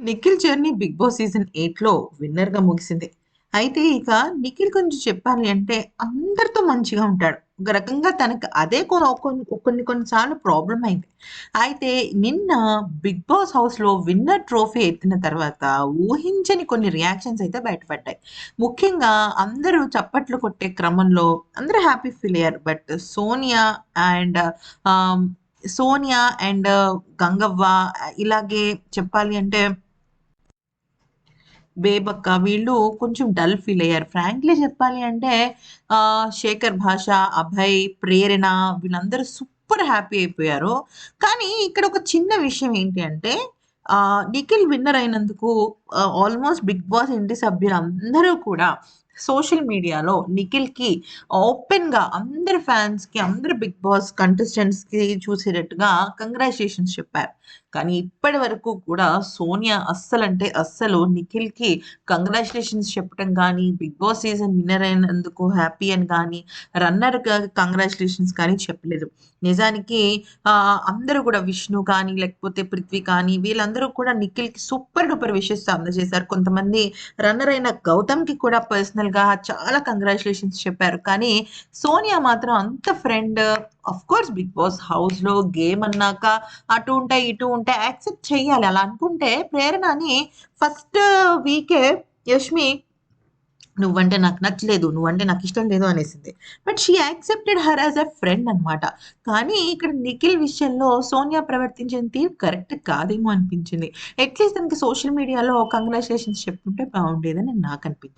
Nikhil journey Bigg Boss season ఎయిట్‌లో విన్నర్‌గా ముగిసింది. అయితే ఇక నిఖిల్ గురించి చెప్పాలి అంటే అందరితో మంచిగా ఉంటాడు. ఒక రకంగా తనకు అదే కొ కొన్ని కొన్ని సార్లు ప్రాబ్లం అయింది. అయితే నిన్న బిగ్ బాస్ హౌస్‌లో విన్నర్ ట్రోఫీ ఎత్తిన తర్వాత ఊహించని కొన్ని రియాక్షన్స్ అయితే బయటపడ్డాయి. ముఖ్యంగా అందరూ చప్పట్లు కొట్టే క్రమంలో అందరూ హ్యాపీ ఫీల్ అయ్యారు. But Sonia and Sonia and Gangavva ఇలాగే చెప్పాలి అంటే బేబక్క వీళ్ళు కొంచెం డల్ ఫీల్ అయ్యారు. ఫ్రాంక్లీ చెప్పాలి అంటే శేఖర్ భాష, అభయ్, ప్రేరణ వీళ్ళందరూ సూపర్ హ్యాపీ అయిపోయారు. కానీ ఇక్కడ ఒక చిన్న విషయం ఏంటి అంటే నిఖిల్ విన్నర్ అయినందుకు ఆల్‌మోస్ట్ బిగ్ బాస్ ఇంటి సభ్యులందరూ కూడా సోషల్ మీడియాలో నిఖిల్‌కి ఓపెన్‌గా అందరి ఫ్యాన్స్‌కి, అందరి బిగ్ బాస్ కంటెస్టెంట్స్‌కి చూసేటట్టుగా కంగ్రాచులేషన్స్ చెప్పారు. కానీ ఇప్పటి వరకు కూడా సోనియా అస్సలంటే అస్సలు నిఖిల్‌కి కంగ్రాచులేషన్స్ చెప్పడం కానీ బిగ్ బాస్ సీజన్ విన్నర్ అయినందుకు హ్యాపీ అని గానీ, రన్నర్‌గా కంగ్రాచులేషన్స్ కానీ చెప్పలేదు. నిజానికి అందరూ కూడా విష్ణు కానీ, లేకపోతే పృథ్వీ కానీ వీళ్ళందరూ కూడా నిఖిల్‌కి సూపర్ డూపర్ విషెస్ అందజేశారు. కొంతమంది రన్నర్ అయిన గౌతమ్‌కి కూడా పర్సనల్ గా చాలా కంగ్రాచులేషన్స్ చెప్పారు. కానీ సోనియా మాత్రం అంత friend of course Bigg Boss హౌస్‌లో గేమ్ అన్నాక అటు ఉంటాయి, ఇటు ఉంటాయి యాక్సెప్ట్ చేయాలి. అలా అనుకుంటే ప్రేరణని ఫస్ట్ వీకే యష్మి నువ్వంటే నాకు నచ్చలేదు. నువ్వంటే నాకు ఇష్టం లేదు అనేసింది. But she accepted her as a friend అనమాట కానీ ఇక్కడ నిఖిల్ విషయంలో సోనియా ప్రవర్తించిన తీరు కరెక్ట్ కాదేమో అనిపించింది. అట్‌లీస్ట్ తనకి సోషల్ మీడియాలో కంగ్రాచ్యులేషన్స్ చెప్పుంటే నాకు అనిపించింది